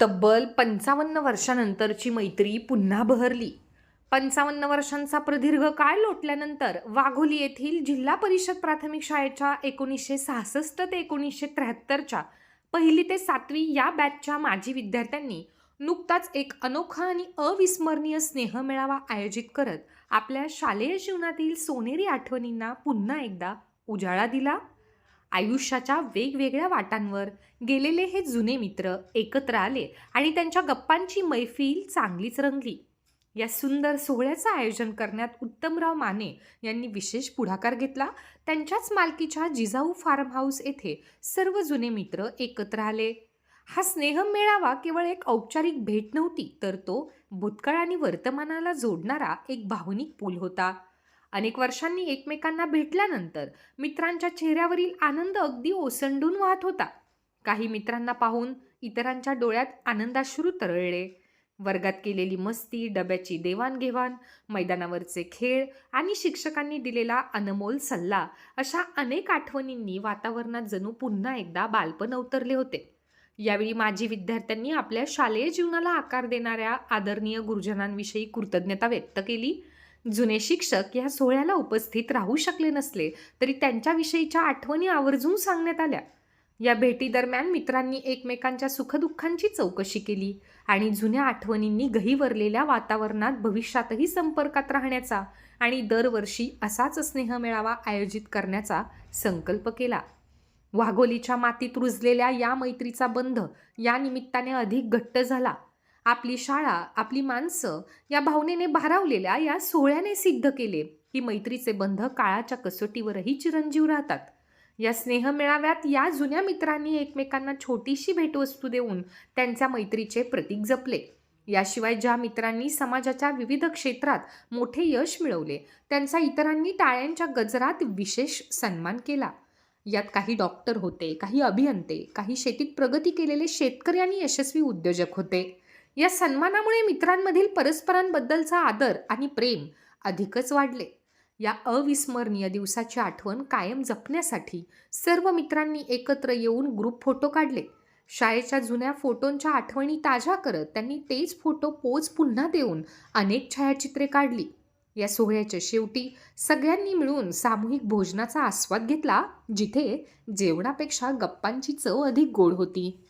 तब्बल पंचावन्न वर्षानंतरची मैत्री पुन्हा बहरली. पंचावन्न वर्षांचा प्रदीर्घ काळ लोटल्यानंतर वाघोली येथील जिल्हा परिषद प्राथमिक शाळेच्या एकोणीसशे सहासष्ट ते एकोणीसशे त्र्याहत्तरच्या पहिली ते सातवी या बॅचच्या माजी विद्यार्थ्यांनी नुकताच एक अनोखा आणि अविस्मरणीय स्नेहमेळावा आयोजित करत आपल्या शालेय जीवनातील सोनेरी आठवणींना पुन्हा एकदा उजाळा दिला. आयुष्याच्या वेगवेगळ्या वाटांवर. गेलेले हे जुने मित्र एकत्र आले आणि त्यांच्या गप्पांची मैफिल चांगलीच रंगली. या सुंदर सोहळ्याचं आयोजन करण्यात उत्तमराव माने यांनी विशेष पुढाकार घेतला. त्यांच्याच मालकीच्या जिजाऊ फार्म हाऊस येथे सर्व जुने मित्र एकत्र आले. हा स्नेह मेळावा केवळ एक औपचारिक भेट नव्हती तर तो भूतकाळ आणि वर्तमानाला जोडणारा एक भावनिक पूल होता. अनेक वर्षांनी एकमेकांना भेटल्यानंतर मित्रांच्या चेहऱ्यावरील आनंद अगदी ओसंडून वाहत होता. काही मित्रांना पाहून इतरांच्या डोळ्यात आनंदाश्रू तरळले. वर्गात केलेली मस्ती डब्याची देवाणघेवाण मैदानावरचे खेळ आणि शिक्षकांनी दिलेला अनमोल सल्ला अशा अनेक आठवणींनी वातावरणात जणू पुन्हा एकदा बालपण अवतरले होते. यावेळी माजी विद्यार्थ्यांनी आपल्या शालेय जीवनाला आकार देणाऱ्या आदरणीय गुरुजनांविषयी कृतज्ञता व्यक्त केली. जुने शिक्षक या सोहळ्याला उपस्थित राहू शकले नसले तरी त्यांच्याविषयीच्या आठवणी आवर्जून सांगण्यात आल्या. या भेटीदरम्यान मित्रांनी एकमेकांच्या सुखदुःखांची चौकशी केली आणि जुन्या आठवणींनी गहिवरलेल्या वातावरणात भविष्यातही संपर्कात राहण्याचा आणि दरवर्षी असाच स्नेह मेळावा आयोजित करण्याचा संकल्प केला. वाघोलीच्या मातीत रुजलेल्या या मैत्रीचा बंध या निमित्ताने अधिक घट्ट झाला. आपली शाळा आपली माणसं या भावनेने भारावलेल्या या सोहळ्याने सिद्ध केले. की मैत्रीचे बंध काळाच्या कसोटीवरही चिरंजीव राहतात. या स्नेहमेळाव्यात या जुन्या मित्रांनी एकमेकांना छोटीशी भेटवस्तू देऊन त्यांच्या मैत्रीचे प्रतीक जपले. याशिवाय ज्या मित्रांनी समाजाच्या विविध क्षेत्रात मोठे यश मिळवले त्यांचा इतरांनी टाळ्यांच्या गजरात विशेष सन्मान केला. यात काही डॉक्टर होते काही अभियंते काही शेतीत प्रगती केलेले शेतकरी आणि यशस्वी उद्योजक होते. या सन्मानामुळे मित्रांमधील परस्परांबद्दलचा आदर आणि प्रेम अधिकच वाढले. या अविस्मरणीय दिवसाची आठवण कायम जपण्यासाठी सर्व मित्रांनी एकत्र येऊन ग्रुप फोटो काढले. शाळेच्या जुन्या फोटोंच्या आठवणी ताज्या करत त्यांनी तेच फोटो पोच पुन्हा देऊन अनेक छायाचित्रे काढली. या सोहळ्याच्या शेवटी सगळ्यांनी मिळून सामूहिक भोजनाचा आस्वाद घेतला जिथे जेवणापेक्षा गप्पांची चव अधिक गोड होती.